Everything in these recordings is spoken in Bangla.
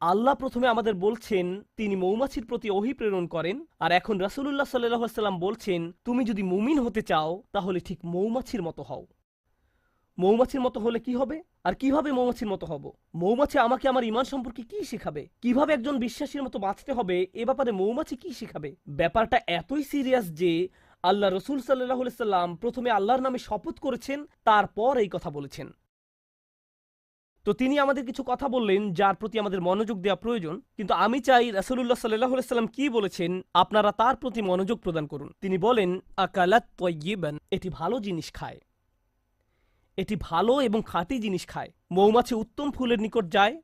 আল্লাহ প্রথমে আমাদের বলছেন, তিনি মৌমাছির প্রতি অহি প্রেরণ করেন, আর এখন রাসুলুল্লাহ সাল্লাম বলছেন, তুমি যদি মুমিন হতে চাও, তাহলে ঠিক মৌমাছির মতো হও। মৌমাছির মতো হলে কি হবে? আর কীভাবে মৌমাছির মতো হব? মৌমাছি আমাকে আমার ইমান সম্পর্কে কি শেখাবে? কীভাবে একজন বিশ্বাসীর মতো বাঁচতে হবে? এ ব্যাপারে মৌমাছি কি শেখাবে? ব্যাপারটা এতই সিরিয়াস যে আল্লাহ রসুল সাল্লাহ সাল্লাম প্রথমে আল্লাহর নামে শপথ করেছেন, তারপর এই কথা বলেছেন। তো তিনি আমাদের কিছু কথা বললেন, যার প্রতি আমাদের মনোযোগ দেওয়া প্রয়োজন। কিন্তু আমি চাই রাসুল্লাহ সাল্লাহ সাল্লাম কি বলেছেন, আপনারা তার প্রতি মনোযোগ প্রদান করুন। তিনি বলেন, আকালাত এটি ভালো জিনিস খায়। এটি ভালো এবং খাঁটি জিনিস খায়। মৌমাছি উত্তম ফুলের নিকট যায়।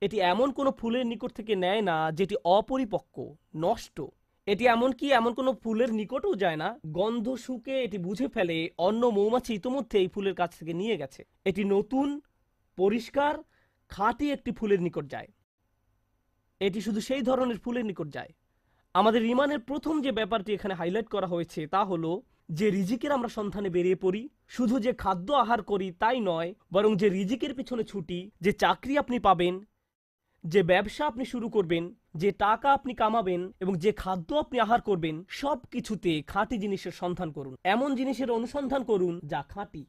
এটি এমন কোনো ফুলের নিকট থেকে নেয় না, যেটি অপরিপক্ক, নষ্ট। এটি এমনকি এমন কোনো ফুলের নিকটও যায় না। গন্ধ শুকে এটি বুঝে ফেলে, অন্য মৌমাছি ইতোমধ্যে এই ফুলের কাছ থেকে নিয়ে গেছে। এটি নতুন পরিষ্কার, খাঁটি একটি ফুলের নিকট যায়। এটি শুধু সেই ধরনের ফুলের নিকট যায়। আমাদের ইমানের প্রথম যে ব্যাপারটি এখানে হাইলাইট করা হয়েছে তা হলো যে রিজিকের আমরা সন্ধানে বেরিয়ে পড়ি, শুধু যে খাদ্য আহার করি তাই নয়, বরং যে রিজিকের পিছনে ছুটি, যে চাকরি আপনি পাবেন, যে ব্যবসা আপনি শুরু করবেন, যে টাকা আপনি কামাবেন এবং যে খাদ্য আপনি আহার করবেন, সব কিছুতে খাঁটি জিনিসের সন্ধান করুন। এমন জিনিসের অনুসন্ধান করুন যা খাঁটি,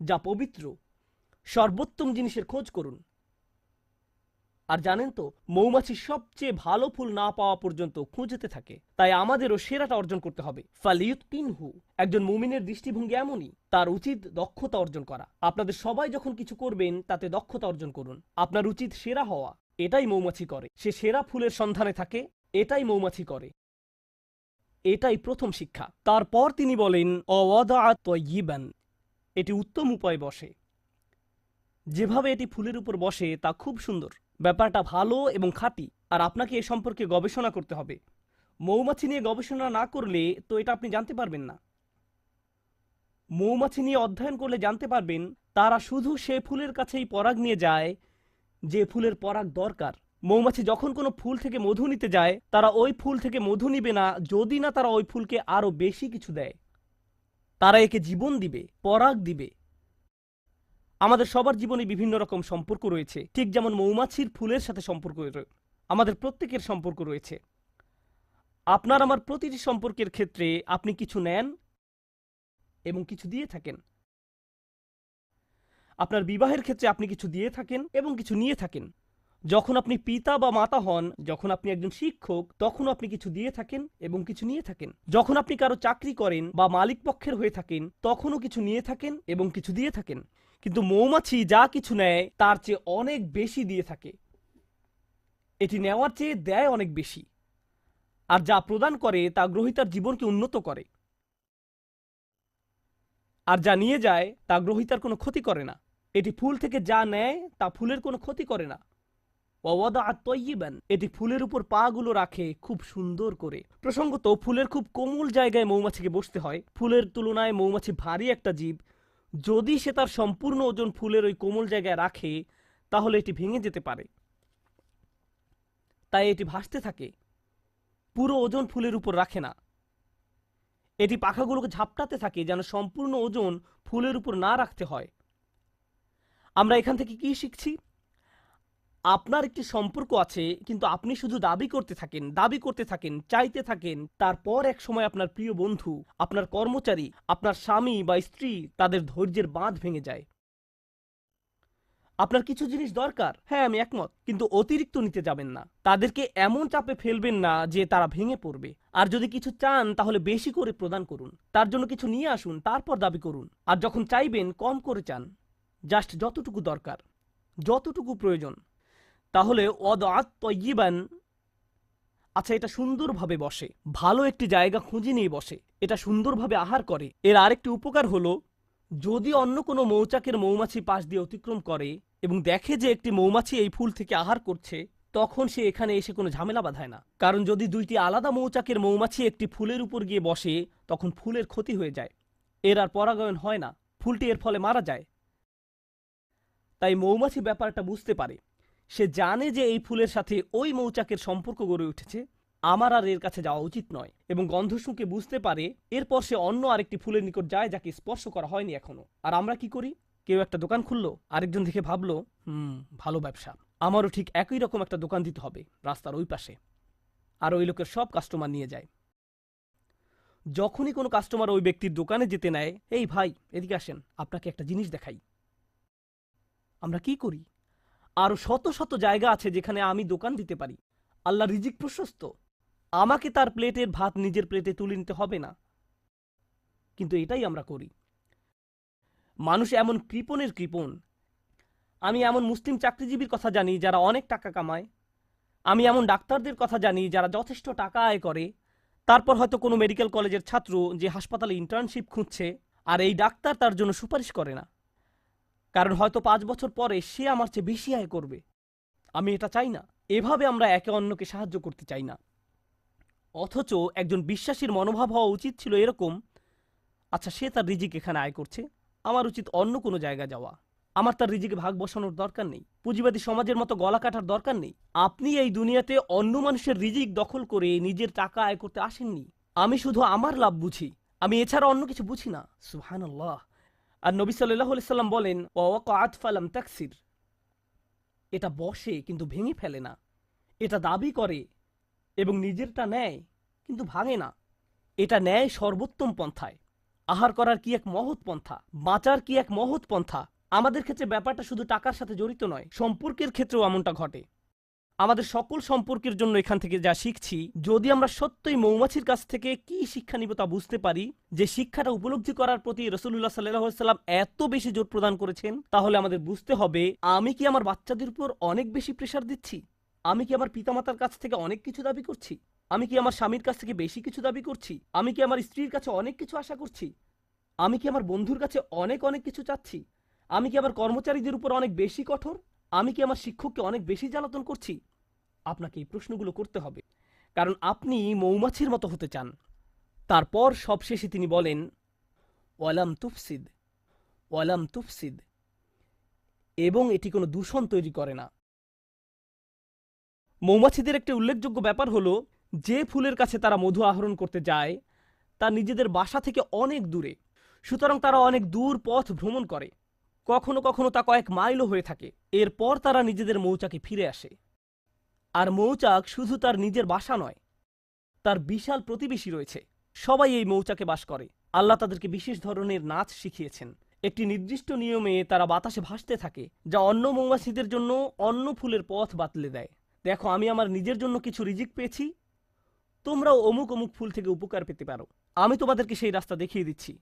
যা পবিত্র সর্বোত্তম জিনিসের খোঁজ করুন। আর জানেন তো, মৌমাছি সবচেয়ে ভালো ফুল না পাওয়া পর্যন্ত খুঁজতে থাকে। তাই আমাদেরও সেরাটা অর্জন করতে হবে। ফালিউত একজন মুমিনের দৃষ্টিভঙ্গি এমনই, তার উচিত দক্ষতা অর্জন করা। আপনাদের সবাই যখন কিছু করবেন, তাতে দক্ষতা অর্জন করুন। আপনার উচিত সেরা হওয়া, এটাই মৌমাছি করে। সে সেরা ফুলের সন্ধানে থাকে, এটাই মৌমাছি করে। এটাই প্রথম শিক্ষা। তারপর তিনি বলেন অওয়াদা তয়িবান এটি উত্তম উপায় বসে। যেভাবে এটি ফুলের উপর বসে, তা খুব সুন্দর। ব্যাপারটা ভালো এবং খাঁটি, আর আপনাকে এ সম্পর্কে গবেষণা করতে হবে। মৌমাছি নিয়ে গবেষণা না করলে তো এটা আপনি জানতে পারবেন না। মৌমাছি নিয়ে অধ্যয়ন করলে জানতে পারবেন, তারা শুধু সে ফুলের কাছেই পরাগ নিয়ে যায়, যে ফুলের পরাগ দরকার। মৌমাছি যখন কোনো ফুল থেকে মধু নিতে যায়, তারা ওই ফুল থেকে মধু নিবে না, যদি না তারা ওই ফুলকে আরও বেশি কিছু দেয়। তারা একে জীবন দিবে, পরাগ দিবে। আমাদের সবার জীবনে বিভিন্ন রকম সম্পর্ক রয়েছে। ঠিক যেমন মৌমাছির ফুলের সাথে সম্পর্ক আমাদের প্রত্যেকের সম্পর্ক রয়েছে। আপনার আমার প্রতিটি সম্পর্কের ক্ষেত্রে আপনি কিছু নেন এবং কিছু দিয়ে থাকেন। আপনার বিবাহের ক্ষেত্রে আপনি কিছু দিয়ে থাকেন এবং কিছু নিয়ে থাকেন। যখন আপনি পিতা বা মাতা হন, যখন আপনি একজন শিক্ষক, তখন আপনি কিছু দিয়ে থাকেন এবং কিছু নিয়ে থাকেন। যখন আপনি কারও চাকরি করেন বা মালিক পক্ষের হয়ে থাকেন, তখনও কিছু নিয়ে থাকেন এবং কিছু দিয়ে থাকেন। কিন্তু মৌমাছি যা কিছু নেয়, তার চেয়ে অনেক বেশি দিয়ে থাকে। এটি নেওয়ার চেয়ে দেয় অনেক বেশি। আর যা প্রদান করে, তা গ্রহিতার জীবনকে উন্নত করে। আর যা নিয়ে যায়, তা গ্রহিতার কোনো ক্ষতি করে না। এটি ফুল থেকে যা নেয়, তা ফুলের কোনো ক্ষতি করে না। ওয়াদা তৈবান এটি ফুলের উপর পা গুলো রাখে, খুব সুন্দর করে। প্রসঙ্গত, ফুলের খুব কোমল জায়গায় মৌমাছিকে বসতে হয়। ফুলের তুলনায় মৌমাছি ভারী একটা জীব। যদি সে তার সম্পূর্ণ ওজন ফুলের ওই কোমল জায়গায় রাখে, তাহলে এটি ভেঙে যেতে পারে। তাই এটি ভাসতে থাকে। পুরো ওজন ফুলের উপর রাখে না। এটি পাখাগুলোকে ঝাপটাতে থাকে যেন সম্পূর্ণ ওজন ফুলের উপর না রাখতে হয়। আমরা এখান থেকে কি শিখছি? আপনার একটি সম্পর্ক আছে, কিন্তু আপনি শুধু দাবি করতে থাকেন, দাবি করতে থাকেন, চাইতে থাকেন, তারপর এক সময় আপনার প্রিয় বন্ধু, আপনার কর্মচারী, আপনার স্বামী বা স্ত্রী তাদের ধৈর্যের বাঁধ ভেঙে যায়। আপনার কিছু জিনিস দরকার? হ্যাঁ আমি একমত, কিন্তু অতিরিক্ত নিতে যাবেন না। তাদেরকে এমন চাপে ফেলবেন না যে তারা ভেঙে পড়বে। আর যদি কিছু চান, তাহলে বেশি করে প্রদান করুন। তার জন্য কিছু নিয়ে আসুন, তারপর দাবি করুন। আর যখন চাইবেন, কম করে চান। জাস্ট যতটুকু দরকার, যতটুকু প্রয়োজন। তাহলে অদাত তয়িবান আচ্ছা এটা সুন্দরভাবে বসে, ভালো একটি জায়গা খুঁজে নিয়ে বসে, এটা সুন্দরভাবে আহার করে। এর আরেকটি উপকার হলো, যদি অন্য কোনো মৌচাকের মৌমাছি পাশ দিয়ে অতিক্রম করে এবং দেখে যে একটি মৌমাছি এই ফুল থেকে আহার করছে, তখন সে এখানে এসে কোনো ঝামেলা বাঁধায় না। কারণ যদি দুইটি আলাদা মৌচাকের মৌমাছি একটি ফুলের উপর গিয়ে বসে, তখন ফুলের ক্ষতি হয়ে যায়। এর আর পরাগায়ন হয় না, ফুলটি এর ফলে মারা যায়। তাই মৌমাছি ব্যাপারটা বুঝতে পারে। সে জানে যে এই ফুলের সাথে ওই মৌচাকের সম্পর্ক গড়ে উঠেছে। আমার আর এর কাছে যাওয়া উচিত নয় এবং গন্ধ শুঁকে বুঝতে পারে এরপর সে অন্য আরেকটি ফুলের নিকট যায় যাকে স্পর্শ করা হয়নি এখনও। আর আমরা কি করি? কেউ একটা দোকান খুললো, আরেকজন দেখে ভাবলো, হুম, ভালো ব্যবসা। আমারও ঠিক একই রকম একটা দোকান দিতে হবে, রাস্তার ওই পাশে। আর ওই লোকের সব কাস্টমার নিয়ে যায়। যখনই কোনো কাস্টমার ওই ব্যক্তির দোকানে যেতে নেয়, এই ভাই, এদিকে আসেন, আপনাকে একটা জিনিস দেখাই। আমরা কি করি? আরও শত শত জায়গা আছে যেখানে আমি দোকান দিতে পারি। আল্লাহ রিজিক প্রশস্ত। আমাকে তার প্লেটের ভাত নিজের প্লেটে তুলে নিতে হবে না। কিন্তু এটাই আমরা করি। মানুষ এমন কৃপণের কৃপণ। আমি এমন মুসলিম চাকরিজীবীর কথা জানি যারা অনেক টাকা কামায়। আমি এমন ডাক্তারদের কথা জানি যারা যথেষ্ট টাকা আয় করে। তারপর হয়তো কোনো মেডিকেল কলেজের ছাত্র যে হাসপাতালে ইন্টার্নশিপ খুঁজছে আর এই ডাক্তার তার জন্য সুপারিশ করে না। কারণ হয়তো পাঁচ বছর পরে সে আমার চেয়ে বেশি আয় করবে। আমি এটা চাই না। এভাবে আমরা একে অন্যকে সাহায্য করতে চাই না। অথচ একজন বিশ্বাসীর মনোভাব হওয়া উচিত ছিল এরকম আচ্ছা সে তার রিজিক এখানে আয় করছে। আমার উচিত অন্য কোনো জায়গায় যাওয়া। আমার তার রিজিকে ভাগ বসানোর দরকার নেই। পুঁজিবাদী সমাজের মতো গলা কাটার দরকার নেই। আপনি এই দুনিয়াতে অন্য মানুষের রিজিক দখল করে নিজের টাকা আয় করতে আসেননি। আমি শুধু আমার লাভ বুঝি। আমি এছাড়া অন্য কিছু বুঝি না। সুহান আর নবী সাল্লাম বলেন তাকসির। এটা বসে কিন্তু ভেঙে ফেলে না। এটা দাবি করে এবং নিজেরটা নেয় কিন্তু ভাঙে না। এটা নেয় সর্বোত্তম পন্থায়। আহার করার কি এক মহৎ পন্থা? বাঁচার কি এক মহৎ পন্থা? আমাদের ক্ষেত্রে ব্যাপারটা শুধু টাকার সাথে জড়িত নয়, সম্পর্কের ক্ষেত্রেও এমনটা ঘটে। আমাদের সকল সম্পর্কের জন্য এখান থেকে যা শিখছি, যদি আমরা সত্যই মৌমাছির কাছ থেকে কি শিক্ষা নিব তা বুঝতে পারি, যে শিক্ষাটা উপলব্ধি করার প্রতি রসুল্লাহ সাল্লাম এত বেশি জোর প্রদান করেছেন, তাহলে আমাদের বুঝতে হবে, আমি কি আমার বাচ্চাদের উপর অনেক বেশি প্রেশার দিচ্ছি? আমি কি আমার পিতামাতার কাছ থেকে অনেক কিছু দাবি করছি? আমি কি আমার স্বামীর কাছ থেকে বেশি কিছু দাবি করছি? আমি কি আমার স্ত্রীর কাছে অনেক কিছু আশা করছি? আমি কি আমার বন্ধুর কাছে অনেক অনেক কিছু চাচ্ছি? আমি কি আমার কর্মচারীদের উপর অনেক বেশি কঠোর? আমি কি আমার শিক্ষককে অনেক বেশি জ্বালাতন করছি? আপনাকে এই প্রশ্নগুলো করতে হবে। কারণ আপনি মৌমাছির মতো হতে চান। তারপর সবশেষে তিনি বলেন, ওয়ালাম তুফসিদ ওয়ালাম তুফসিদ। এবং এটি কোনো দূষণ তৈরি করে না। মৌমাছিদের একটি উল্লেখযোগ্য ব্যাপার হলো, যে ফুলের কাছে তারা মধু আহরণ করতে যায়, তা নিজেদের বাসা থেকে অনেক দূরে। সুতরাং তারা অনেক দূর পথ ভ্রমণ করে। কখনো কখনো তা কয়েক মাইলও হয়ে থাকে। এরপর তারা নিজেদের মৌচাকে ফিরে আসে। আর মৌচাক শুধু তার নিজের বাসা নয়, তার বিশাল প্রতিবেশী রয়েছে। সবাই এই মৌচাকে বাস করে। আল্লাহ তাদেরকে বিশেষ ধরনের নাচ শিখিয়েছেন। একটি নির্দিষ্ট নিয়মে তারা বাতাসে ভাসতে থাকে, যা অন্য মৌমাছিদের জন্য অন্য ফুলের পথ বাতলে দেয়। দেখো, আমি আমার নিজের জন্য কিছু রিজিক পেয়েছি। তোমরাও অমুক অমুক ফুল থেকে উপকার পেতে পারো। আমি তোমাদেরকে সেই রাস্তা দেখিয়ে দিচ্ছি।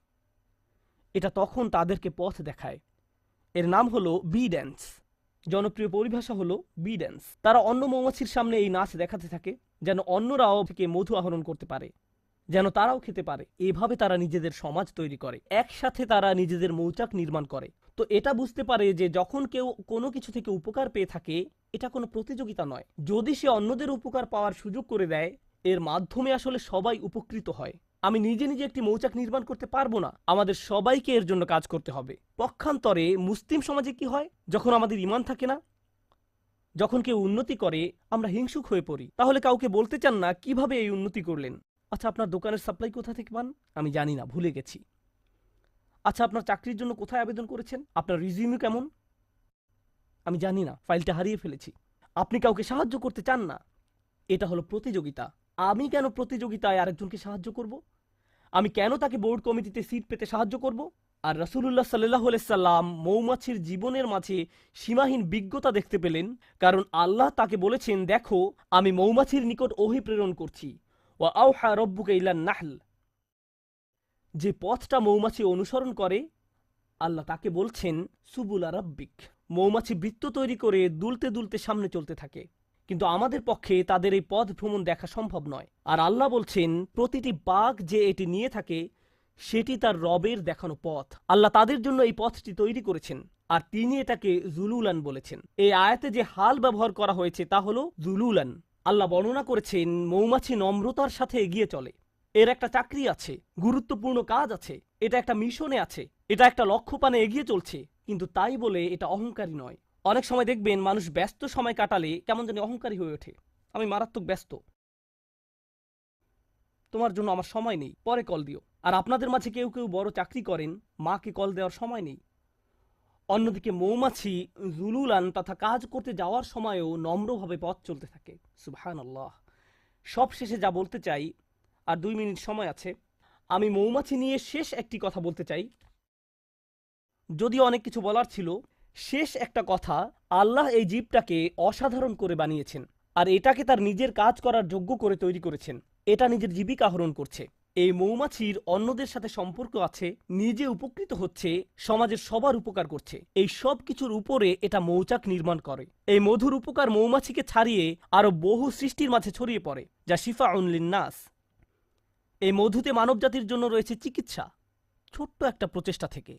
এটা তখন তাদেরকে পথ দেখায়। এর নাম হলো বি ড্যান্স। জনপ্রিয় পরিভাষা হলো বি ড্যান্স। তারা অন্য মৌমাছির সামনে এই নাচ দেখাতে থাকে, যেন অন্যরাও থেকে মধু আহরণ করতে পারে, যেন তারাও খেতে পারে। এভাবে তারা নিজেদের সমাজ তৈরি করে। একসাথে তারা নিজেদের মৌচাক নির্মাণ করে। তো এটা বুঝতে পারে যে যখন কেউ কোনো কিছু থেকে উপকার পেয়ে থাকে, এটা কোনো প্রতিযোগিতা নয়। যদি সে অন্যদের উপকার পাওয়ার সুযোগ করে দেয়, এর মাধ্যমে আসলে সবাই উপকৃত হয়। আমি নিজে নিজে একটি মৌচাক নির্মাণ করতে পারব না। আমাদের সবাইকে এর জন্য কাজ করতে হবে। পক্ষান্তরে মুসলিম সমাজে কি হয়? যখন আমাদের ইমান থাকে না, যখন কেউ উন্নতি করে, আমরা হিংসুক হয়ে পড়ি। তাহলে কাউকে বলতে চান না কীভাবে এই উন্নতি করলেন? আচ্ছা আপনার দোকানের সাপ্লাই কোথা থেকে পান? আমি জানি না, ভুলে গেছি। আচ্ছা আপনার চাকরির জন্য কোথায় আবেদন করেছেন? আপনার রিজিউমি কেমন? আমি জানি না, ফাইলটা হারিয়ে ফেলেছি। আপনি কাউকে সাহায্য করতে চান না। এটা হলো প্রতিযোগিতা। আমি কেন প্রতিযোগিতায় আরেকজনকে সাহায্য করব? আমি কেন তাকে বোর্ড কমিটিতে সিট পেতে সাহায্য করব? আর রাসুলুল্লাহ সাল্লাহ সাল্লাম মৌমাছির জীবনের মাঝে সীমাহীন বিজ্ঞতা দেখতে পেলেন, কারণ আল্লাহ তাকে বলেছেন, দেখো, আমি মৌমাছির নিকট ওহি প্রেরণ করছি। ও আউহা রব্বুকে ইলান নাহল। যে পথটা মৌমাছি অনুসরণ করে, আল্লাহ তাকে বলছেন, সুবুলা রব্বিক। মৌমাছি বৃত্ত তৈরি করে দুলতে দুলতে সামনে চলতে থাকে। কিন্তু আমাদের পক্ষে তাদের এই পথ ভ্রমণ দেখা সম্ভব নয়। আর আল্লাহ বলছেন, প্রতিটি বাঘ যে এটি নিয়ে থাকে, সেটি তার রবের দেখানো পথ। আল্লাহ তাদের জন্য এই পথটি তৈরি করেছেন, আর তিনি এটাকে জুলুলান বলেছেন। এই আয়াতে যে হাল ব্যবহার করা হয়েছে, তা হলো জুলুলান। আল্লাহ বর্ণনা করেছেন, মৌমাছি নম্রতার সাথে এগিয়ে চলে। এর একটা চাকরি আছে, গুরুত্বপূর্ণ কাজ আছে, এটা একটা মিশনে আছে, এটা একটা লক্ষ্য পানে এগিয়ে চলছে, কিন্তু তাই বলে এটা অহংকারী নয়। অনেক সময় দেখবেন মানুষ ব্যস্ত সময় কাটালে কেমন জানি অহংকারী হয়ে ওঠে। আমি মারাত্মক ব্যস্ত। তোমার জন্য আমার সময় নেই, পরে কল দিও। আর আপনাদের মাঝে কেউ কেউ বড় চাকরি করেন, মাকে কল দেওয়ার সময় নেই। অন্যদিকে মৌমাছি, জুলুলান তথা কাজ করতে যাওয়ার সময়ও নম্রভাবে পথ চলতে থাকে। সুবহান আল্লাহ সব শেষে যা বলতে চাই, আর দুই মিনিট সময় আছে, আমি মৌমাছি নিয়ে শেষ একটি কথা বলতে চাই। যদিও অনেক কিছু বলার ছিল শেষ একটা কথা, আল্লাহ এই জীবটাকে অসাধারণ করে বানিয়েছেন আর এটাকে তার নিজের কাজ করার যোগ্য করে তৈরি করেছেন। এটা নিজের জীবিকা আহরণ করছে। এই মৌমাছির অন্যদের সাথে সম্পর্ক আছে, নিজে উপকৃত হচ্ছে, সমাজের সবার উপকার করছে। এই সব কিছুর উপরে এটা মৌচাক নির্মাণ করে। এই মধুর উপকার মৌমাছিকে ছাড়িয়ে আরও বহু সৃষ্টির মাঝে ছড়িয়ে পড়ে, যা শিফা নাস এই মধুতে মানবজাতির জন্য রয়েছে চিকিৎসা। ছোট্ট একটা প্রচেষ্টা থেকে।